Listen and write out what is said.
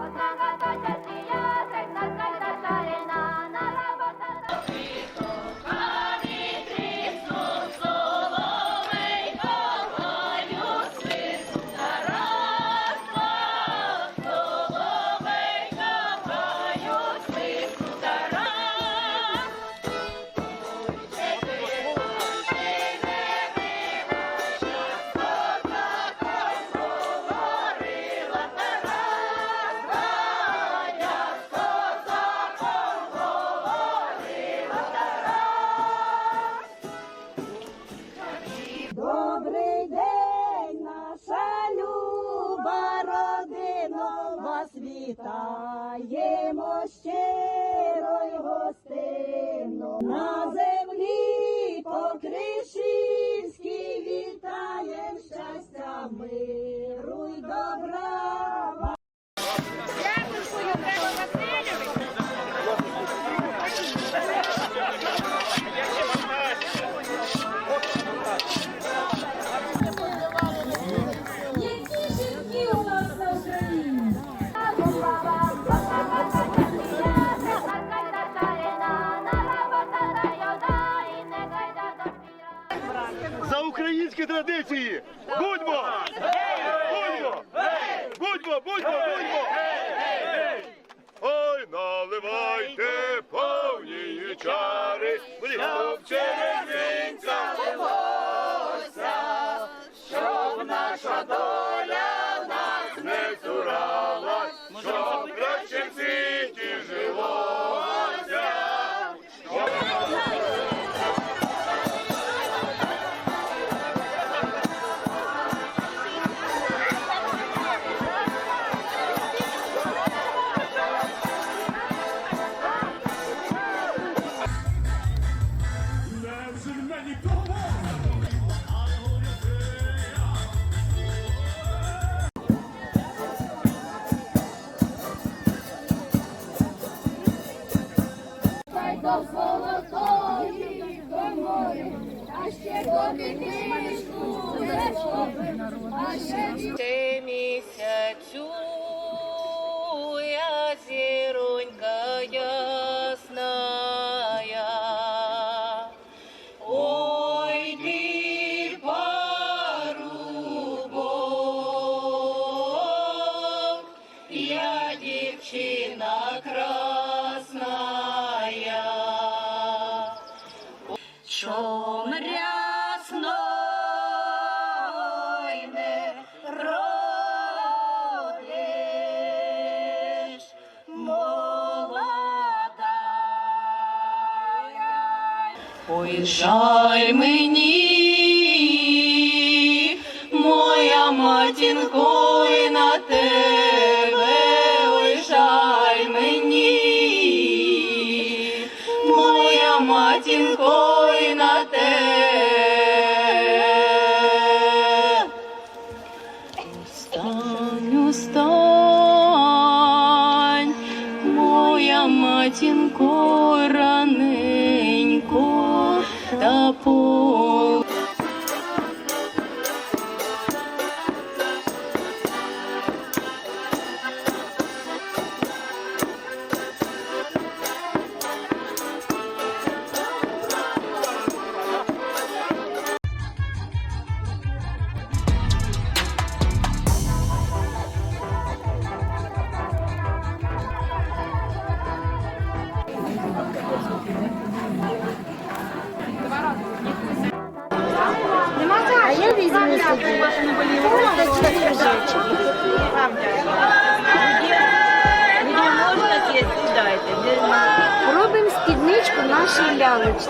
Thank you. Вас вітаємо щиро й гостинно. На землі покришівській українські традиції! Будьмо! Будьмо! Будьмо, будьмо, будьмо! Ой, наливайте повні чари, щоб через вінця щоб наша доля ще доки книжку а ще Ти місяцю, я зіронька ясна. Ой, ти парубок, я дівчина красная. Чом Ой, жаль мені, моя матінко, й на тебе, жаль мені, моя матінко, й на тебе. Устань, устань, 不 нашій лялечці.